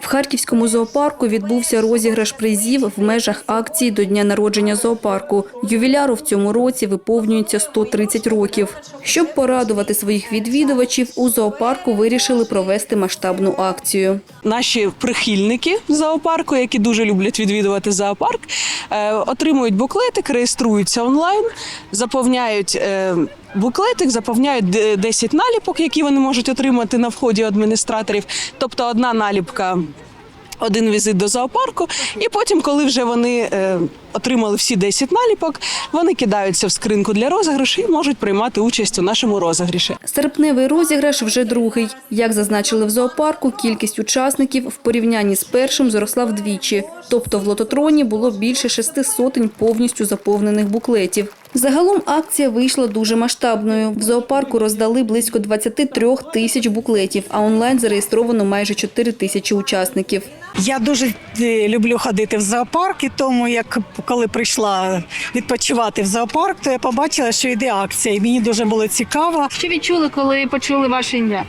В Харківському зоопарку відбувся розіграш призів в межах акції до дня народження зоопарку. Ювіляру в цьому році виповнюється 130 років. Щоб порадувати своїх відвідувачів, у зоопарку вирішили провести масштабну акцію. Наші прихильники зоопарку, які дуже люблять відвідувати зоопарк, е, отримують буклетик, реєструються онлайн, заповняють. Буклетик заповняють д- 10 наліпок, які вони можуть отримати на вході адміністраторів. Тобто одна наліпка, один візит до зоопарку. І потім, коли вже вони е, отримали всі 10 наліпок, вони кидаються в скриньку для розіграшу і можуть приймати участь у нашому розіграші. Серпневий розіграш вже другий. Як зазначили в зоопарку, кількість учасників в порівнянні з першим зросла вдвічі. Тобто в лототроні було більше шести сотень повністю заповнених буклетів. Загалом акція вийшла дуже масштабною. В зоопарку роздали близько 23 тисяч буклетів, а онлайн зареєстровано майже 4 тисячі учасників. Я дуже е, люблю ходити в зоопарк, і тому як коли прийшла відпочивати в зоопарк, то я побачила, що йде акція, і мені дуже було цікаво. Що відчули, коли почули ваше ім'я?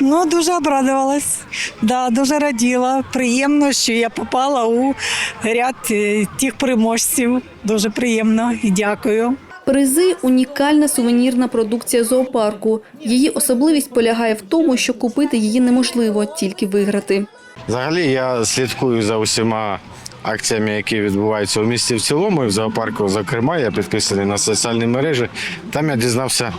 Ну дуже обрадувалась. Да, дуже раділа. Приємно, що я попала у ряд е, тих переможців. Дуже приємно і дякую. Призи – унікальна сувенірна продукція зоопарку. Її особливість полягає в тому, що купити її неможливо, тільки виграти. Взагалі я слідкую за усіма акціями, які відбуваються у місті в цілому, і в зоопарку, зокрема, я підписаний на соціальні мережі. Там я дізнався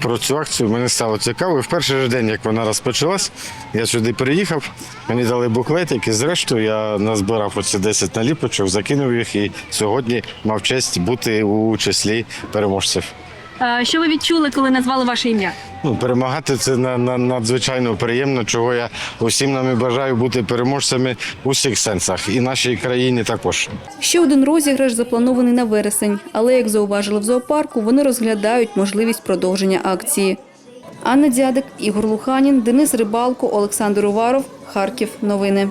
про цю акцію. Мені стало цікаво. І в перший же день, як вона розпочалась, я сюди приїхав, мені дали буклетик, і зрештою я назбирав оці 10 наліпочок, закинув їх і сьогодні мав честь бути у числі переможців. Що ви відчули, коли назвали ваше ім'я? Ну, перемагати це на, на, надзвичайно приємно, чого я усім нам і бажаю бути переможцями у всіх сенсах, і нашій країні також. Ще один розіграш запланований на вересень, але, як зауважили в зоопарку, вони розглядають можливість продовження акції. Анна Дзядик, Ігор Луханін, Денис Рибалко, Олександр Уваров, Харків. Новини.